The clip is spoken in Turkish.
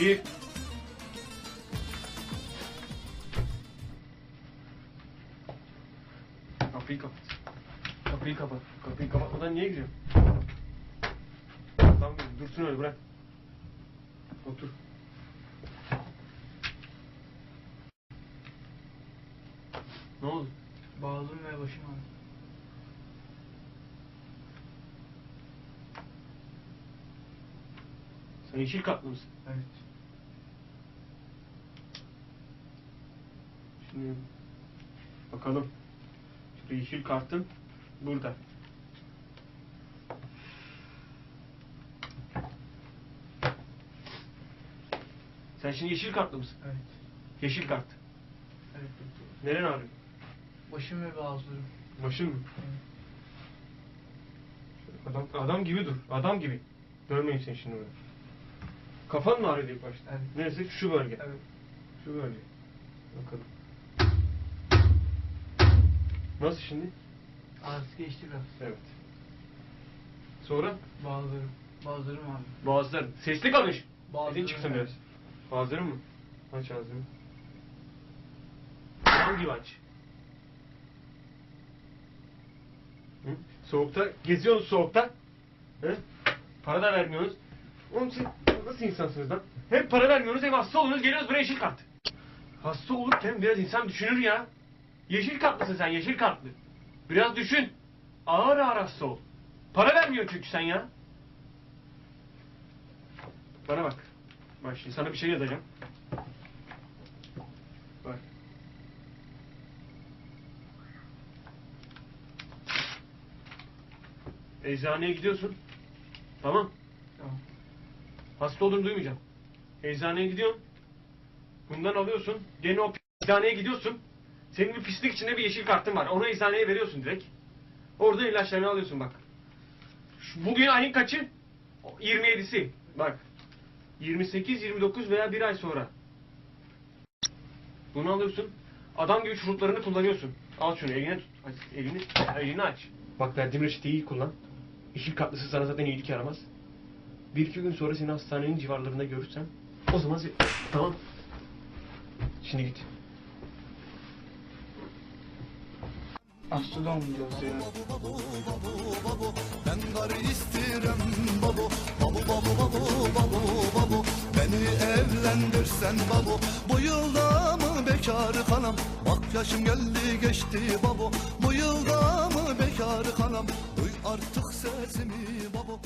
Bir. Kapıyı kapat. Kapıyı kapat. Kapıyı kapatmadan niye giriyorsun? Tamam dursun öyle bırak. Otur. Ne oldu? Bağladım ve başım ağrıyor. Sen yeşil katlı mısın? Evet. Şimdi bakalım. Şu yeşil kartın burada. Sen şimdi yeşil kartlı mısın? Evet. Yeşil kart. Evet doktor. Neren ağrıyor? Başım ve boğazlarım. Başın mı? Adam, adam gibi dur. Adam gibi. Dövmeyin sen şimdi böyle. Kafan mı ağrıyor ilk başta? Evet. Neresi? Şu bölge. Evet. Şu bölge. Bakalım. Nasıl şimdi? Ağrısı geçti biraz. Evet. Sonra? Boğazlarım. Boğazlarım ağrıyor. Boğazlar. Sesli konuş. Boğazlarım Sesin çıksın biraz. Boğazların mı? Aç ağzını. Gibi aç. Hı? Soğukta, geziyorsunuz soğukta. Hı? Para da vermiyorsunuz. Oğlum siz nasıl insansınız lan? Hem para vermiyorsunuz hem hasta oluyorsunuz geliyoruz buraya yeşil kart. Hasta olurken biraz insan düşünür ya. Yeşil kartlısın sen yeşil kartlı. Biraz düşün. Ağır ağır hasta ol. Para vermiyor çünkü sen ya. Bana bak. Bak şimdi sana bir şey yazacağım. Bak. Eczaneye gidiyorsun. Tamam. Tamam. Hasta olduğunu duymayacağım. Eczaneye gidiyorsun. Bundan alıyorsun. Gene o eczaneye gidiyorsun. Senin bir pislik içinde bir yeşil kartın var. Onu eczaneye veriyorsun direkt. Oradan ilaçlarını alıyorsun bak. Şu- Bugün ayın kaçı? 27'si. Bak. 28, 29 veya bir ay sonra. Bunu alıyorsun. Adam gibi çocuklarını kullanıyorsun. Al şunu eline tut. Elini, elini aç. Bak verdiğim reçeteyi iyi kullan. Yeşil kartlısı sana zaten iyilik yaramaz. Bir iki gün sonra seni hastanenin civarlarında görürsem o zaman tamam. Şimdi git. Aslında olmayacağız ya. Ben karı istirem babo Babo babo babo babo babo. Beni evlendirsen babo Bu yılda bekar kalam Bak yaşım geldi geçti babo. Bu yılda mı bekar kalam Duy artık sesimi babo.